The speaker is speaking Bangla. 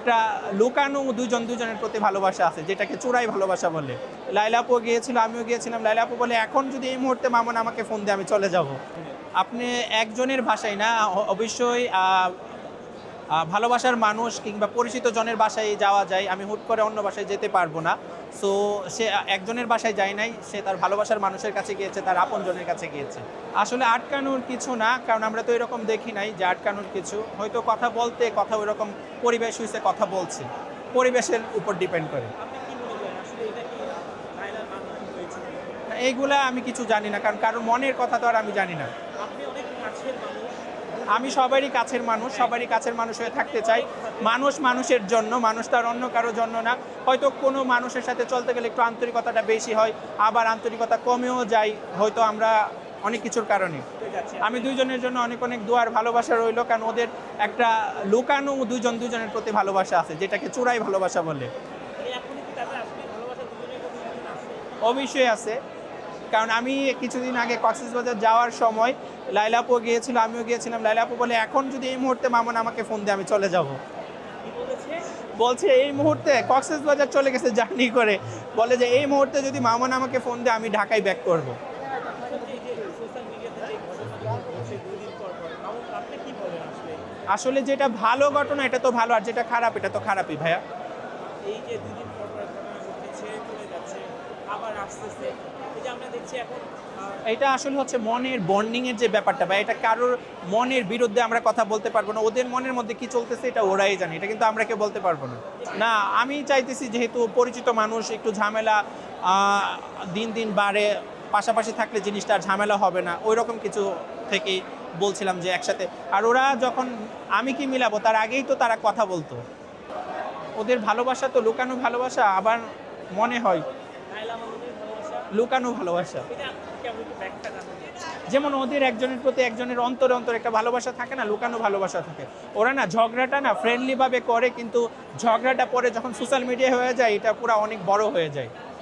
একটা লুকানো দুজন দুজনের প্রতি ভালোবাসা আছে, যেটাকে চোরাই ভালোবাসা বলে। লাইলাপু গিয়েছিল, আমিও গিয়েছিলাম। লাইলাপু বলে, এখন যদি এই মুহূর্তে মামুন আমাকে ফোন দিয়ে, আমি চলে যাব। আপনি একজনের ভাষায় না অবশ্যই ভালোবাসার মানুষ কিংবা পরিচিত জনের বাসায় যাওয়া যায় আমি হুট করে অন্য বাসায় যেতে পারব না। সো সে একজনের বাসায় যায় নাই সে তার ভালোবাসার মানুষের কাছে গিয়েছে তার আপনজনের কাছে গিয়েছে। আসলে আটকানোর কিছু না কারণ আমরা তো এরকম দেখি নাই যে আটকানোর কিছু। হয়তো কথা বলতে কথা ওইরকম পরিবেশ হয়েছে কথা বলছে। পরিবেশের উপর ডিপেন্ড করে। এইগুলা আমি কিছু জানি না কারণ কারোর মনের কথা তো আর আমি জানি না। আমি সবারই কাছের মানুষ সবারই কাছের মানুষ হয়ে থাকতে চাই। মানুষ মানুষের জন্য মানুষ তার অন্য কারোর জন্য না। হয়তো কোনো মানুষের সাথে চলতে গেলে একটু আন্তরিকতাটা বেশি হয় আবার আন্তরিকতা কমেও যায় হয়তো আমরা অনেক কিছুর কারণে। আমি দুইজনের জন্য অনেক অনেক দোয়ার ভালোবাসা রইল কারণ ওদের একটা লুকানো দুজন দুজনের প্রতি ভালোবাসা আছে যেটাকে চোরাই ভালোবাসা বলে। অবশ্যই আছে। কারণ আমি কিছুদিন আগে কক্সবাজার যাওয়ার সময় লাইলাপু গিয়েছিল, আমিও গিয়েছিলাম লাইলাপু বলে, এখন যদি এই মুহূর্তে মামুন আমাকে ফোন দিয়ে আমি চলে যাব। বলছে, এই মুহূর্তে কক্সবাজার চলে গেছে জার্নি করে। বলে যে, এই মুহূর্তে যদি মামুন আমাকে ফোন দিয়ে আমি ঢাকায় ব্যাক করব। আসলে যেটা ভালো ঘটনা, এটা তো ভালো, আর যেটা খারাপ, এটা তো খারাপই ভাইয়া। এই যে দুদিন পর আবার দেখছি এটা আসলে হচ্ছে মনের বন্ডিং এর যে ব্যাপারটা বা এটা কারোর মনের বিরুদ্ধে আমরা কথা বলতে পারব না। ওদের মনের মধ্যে কি চলতেছে এটা ওরাই জানে, এটা কিন্তু আমরা কেউ বলতে পারব না। না, আমি চাইতেছি যেহেতু পরিচিত মানুষ, একটু ঝামেলা দিন দিন বাড়ে, পাশাপাশি থাকলে জিনিসটা আর ঝামেলা হবে না। ওই রকম কিছু থেকেই বলছিলাম যে একসাথে। আর ওরা যখন আমি কি মিলাবো, তার আগেই তো তারা কথা বলতো। ওদের ভালোবাসা তো লুকানো ভালোবাসা, আবার মনে হয়। লুকানো ভালোবাসা। যেমন ওদের একজনের প্রতি একজনের অন্তরে অন্তর একটা ভালোবাসা থাকে না, লুকানো ভালোবাসা থাকে। ওরা না ঝগড়াটা না ফ্রেন্ডলিভাবে করে, কিন্তু ঝগড়াটা পরে যখন সোশ্যাল মিডিয়া হয়ে যায়, এটা পুরো অনেক বড় হয়ে যায়।